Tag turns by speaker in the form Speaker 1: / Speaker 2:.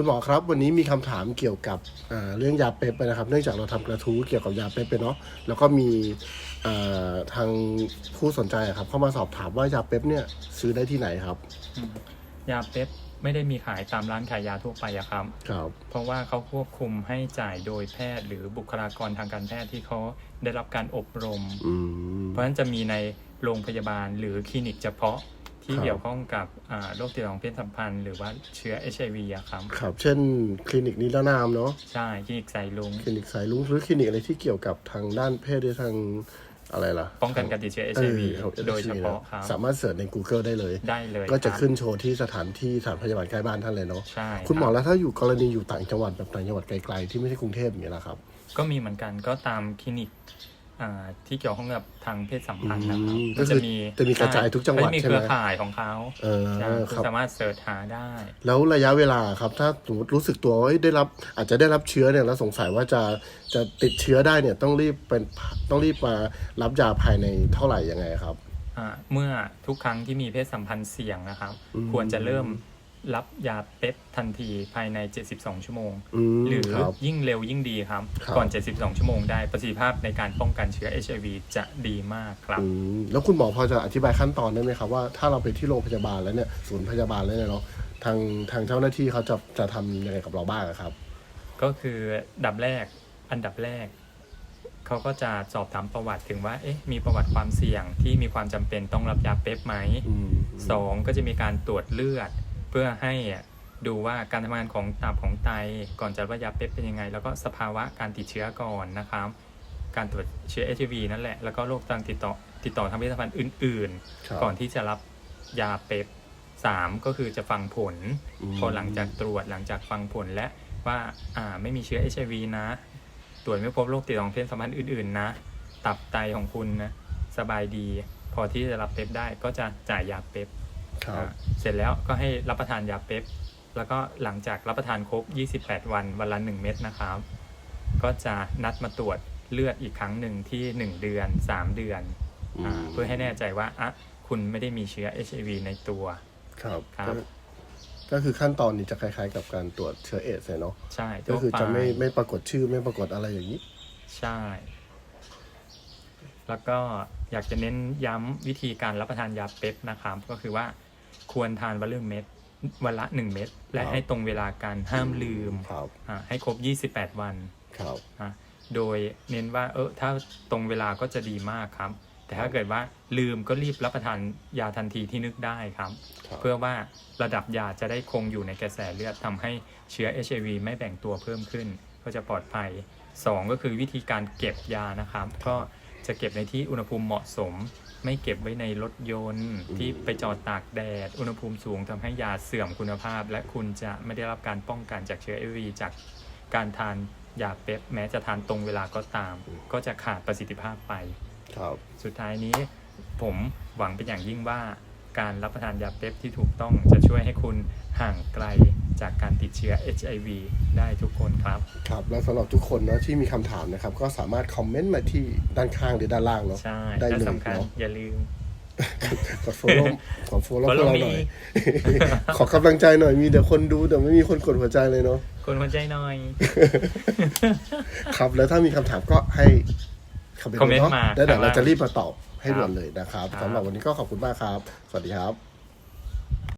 Speaker 1: คุณหมอครับ วันนี้มีคำถามเกี่ยวกับอ่าเรื่องยาเป๊ปนะครับ เนื่องจากเราทำกระทู้เกี่ยวกับยาเป๊ปไปเนาะแล้วก็มีอ่าทางผู้สนใจอะครับ เข้ามาสอบถามว่ายาเป๊ปเนี่ยซื้อได้ที่ไหนครับ
Speaker 2: อืมยาเป๊ปไม่ได้มีขายตามร้านขายยาทั่วไปอะครับ
Speaker 1: ครับ
Speaker 2: เพราะว่าเขาควบคุมให้จ่ายโดยแพทย์ หรือบุคลากรทางการแพทย์ที่เขาได้รับการอบรม
Speaker 1: อืม
Speaker 2: เพราะฉะนั้นจะมีในโรงพยาบาลหรือคลินิกเฉพาะ ที่
Speaker 1: ครับ
Speaker 2: เกี่ยวข้องกับอ่าโรคติดต่อทางเพศสัมพันธ์ หรือว่าเชื้อ HIV อะครับ
Speaker 1: ครับ เช่น คลินิกนิรนามเนาะ
Speaker 2: ใช่คลินิกใส่ลุง
Speaker 1: คลินิกสายลุงหรือคลินิกอะไรที่เกี่ยวกับทางด้านเพศหรือทางอะไรล่ะ
Speaker 2: ป้องกันการติดเชื้อ
Speaker 1: เอ
Speaker 2: HIV
Speaker 1: อของ
Speaker 2: โดยเฉ
Speaker 1: HIV
Speaker 2: พาะครับ
Speaker 1: สามารถเสิร์ชใน Google ได้เลย
Speaker 2: ได้เลย
Speaker 1: ก็จะ
Speaker 2: ครับ
Speaker 1: ขึ้นโชว์ที่สถานที่สถานพยาบาลใกล้บ้านท่านเลยเนาะ
Speaker 2: ใช่
Speaker 1: คุณหมอ
Speaker 2: รับ
Speaker 1: แล้วถ้าอยู่กรณีอยู่ต่างจังหวัดแบบต่างจังหวัดไกลๆที่ไม่ใช่กรุงเทพอย่างเงี้ยนะครับ
Speaker 2: ก็มีเหมือนกันก็ตามคลินิก อ่าที่เกี่ยวข้องกับทางเพศสัมพันธ์นะครับ
Speaker 1: อืม
Speaker 2: มันจะมี
Speaker 1: ก็คือจะมีกระจายทุกจังหวัด
Speaker 2: เขาจะมี
Speaker 1: ใช่
Speaker 2: เค
Speaker 1: ไหม
Speaker 2: รือข่ายของเขา
Speaker 1: เออ
Speaker 2: ใช่
Speaker 1: ค
Speaker 2: คุณ
Speaker 1: รับ
Speaker 2: สามารถเสิร์ชหาได้
Speaker 1: แล้วระยะเวลาครับ ถ้าสมมติรู้สึกตัวว่าเอ้ยได้รับอาจจะได้รับเชื้อเนี่ยแล้วสงสัยว่าจะจะติดเชื้อได้เนี่ยต้องรีบเป็นต้องรีบมารับยาภายในเท่าไหร่ยังไงครับ
Speaker 2: อ่าเมื่อทุกครั้งที่มีเพศสัมพันธ์เสี่ยงนะครับ
Speaker 1: อืม
Speaker 2: ควรจะเริ่ม รับยาเป๊ปทันทีภายใน 72 ชั่วโมง
Speaker 1: อืม
Speaker 2: หรือ
Speaker 1: ครับ
Speaker 2: ยิ่งเร็วยิ่งดีครับ
Speaker 1: ครับ
Speaker 2: ก่อน 72 ชั่วโมงได้ประสิทธิภาพในการป้องกันเชื้อ HIV จะดีมากครับ
Speaker 1: อืมแล้วคุณหมอพอจะอธิบายขั้นตอนได้ไหมครับว่าถ้าเราไปที่โรงพยาบาลแล้วเนี่ยศูนย์พยาบาลแล้วเนี่ยเนาะทางทางเจ้าหน้าที่เขาจะจะทำยังไงกับเราบ้างอะครับ
Speaker 2: ก็คือดับแรกอันดับแรก เขาก็จะสอบถามประวัติถึงว่า เอ๊ะ มีประวัติความเสี่ยงที่มีความจำเป็นต้องรับยาเป๊ปไหม
Speaker 1: อืม
Speaker 2: สองก็จะมีการตรวจเลือด เพื่อให้ดูว่าการทำงานของตับของไต ก่อนจะรับยาเป๊ปเป็นยังไง แล้วก็สภาวะการติดเชื้อก่อนนะครับ การตรวจเชื้อ HIV นั่นแหละ แล้วก็โรคทางติดต่อติดต่อทางเพศสัมพันธ์อื่น
Speaker 1: ครับ
Speaker 2: ๆก่อนที่จะรับยาเป๊ปสามก็คือจะฟังผล
Speaker 1: อืม
Speaker 2: พอหลังจากตรวจหลังจากฟังผลและว่าอ่าไม่มีเชื้อ HIV นะ ตรวจไม่พบโรคติดต่อทางเพศสัมพันธ์อื่น ๆ นะ ตับไตของคุณนะสบายดี พอที่จะรับเป๊ปได้ก็จะจ่ายยาเป๊ป
Speaker 1: ครับ
Speaker 2: อ่า เสร็จแล้วก็ให้รับประทานยาเป๊ปแล้วก็หลังจากรับประทานครบ 28 วันวันละ1เม็ดนะครับ ก็จะนัดมาตรวจเลือดอีกครั้งหนึ่งที่ 1 เดือน 3 เดือนอา
Speaker 1: อืม
Speaker 2: เพื่อให้แน่ใจว่าอะคุณไม่ได้มีเชื้อ HIV ในตัว
Speaker 1: ครับ
Speaker 2: ครับ
Speaker 1: ก็ก็คือขั้นตอนนี้จะคล้ายๆ กับการตรวจเชื้อเอดส์เลยเนาะ
Speaker 2: ใช่
Speaker 1: ก็คือจะไม่
Speaker 2: ทั่วป
Speaker 1: ไม่ปรากฏชื่อไม่ปรากฏอะไรอย่างนี้
Speaker 2: ใช่ แล้วก็อยากจะเน้นย้ำวิธีการรับประทานยาเป๊ปนะครับ ก็คือว่า ควรทานวันละหนึ่งเม็ดวันละ1เม็ดและ
Speaker 1: ครับ
Speaker 2: ให้ตรงเวลาการห้ามลืม
Speaker 1: ครับ
Speaker 2: อ่าให้ครบ28วัน
Speaker 1: ครับ
Speaker 2: นะโดยเน้นว่าเออถ้าตรงเวลาก็จะดีมากครับ แต่ถ้าเกิดว่าลืมก็รีบรับประทานยาทันทีที่นึกได้ครับ
Speaker 1: ครับ
Speaker 2: เพื่อว่าระดับยาจะได้คงอยู่ในกระแสเลือดทำให้เชื้อ HIV ไม่แบ่งตัวเพิ่มขึ้น ก็จะปลอดภัย 2 ก็คือวิธีการเก็บยานะครับก็ จะเก็บในที่อุณหภูมิเหมาะสม ไม่เก็บไว้ในรถยนต์ ที่ไปจอดตากแดด อุณหภูมิสูงทำให้ยาเสื่อมคุณภาพ และคุณจะไม่ได้รับการป้องกันจากเชื้อ HIV จากการทานยาเป๊ปแม้จะทานตรงเวลาก็ตาม ก็จะขาดประสิทธิภาพไป
Speaker 1: ครับ
Speaker 2: สุดท้ายนี้ผมหวังเป็นอย่างยิ่งว่า การรับประทานยาเป๊ปที่ถูกต้องจะช่วยให้คุณห่างไกลจากการติดเชื้อ HIV ได้ทุกคนครับ
Speaker 1: ครับ แล้วสำหรับทุกคนเนาะที่มีคำถามนะครับ ก็สามารถคอมเมนต์มาที่ด้านข้างหรือด้านล่างเนาะ
Speaker 2: ใช่
Speaker 1: ได้
Speaker 2: และ
Speaker 1: เลย
Speaker 2: สำคัญ
Speaker 1: เนาะ
Speaker 2: อย่าลืม
Speaker 1: กด follow ขอ follow พวก
Speaker 2: Follow
Speaker 1: เรา
Speaker 2: me
Speaker 1: หน่อย ขอกำลังใจหน่อยมีแต่คนดูแต่ไม่มีคนกดหัวใจเลยเนาะ
Speaker 2: คนหัวใจหน่อย
Speaker 1: ครับแล้วถ้ามีคำถามก็ให้คอมเมน
Speaker 2: คอมเมนต์
Speaker 1: ต์เนาะ
Speaker 2: มา
Speaker 1: แล้วเดี๋ยว
Speaker 2: ข้าง
Speaker 1: เรา
Speaker 2: ล่าง
Speaker 1: จะรีบมาตอบ ให้
Speaker 2: ครับ
Speaker 1: ด่วนเลยนะครับ
Speaker 2: ครับ
Speaker 1: สำหรับวันนี้ก็ขอบคุณมากครับ สวัสดีครับ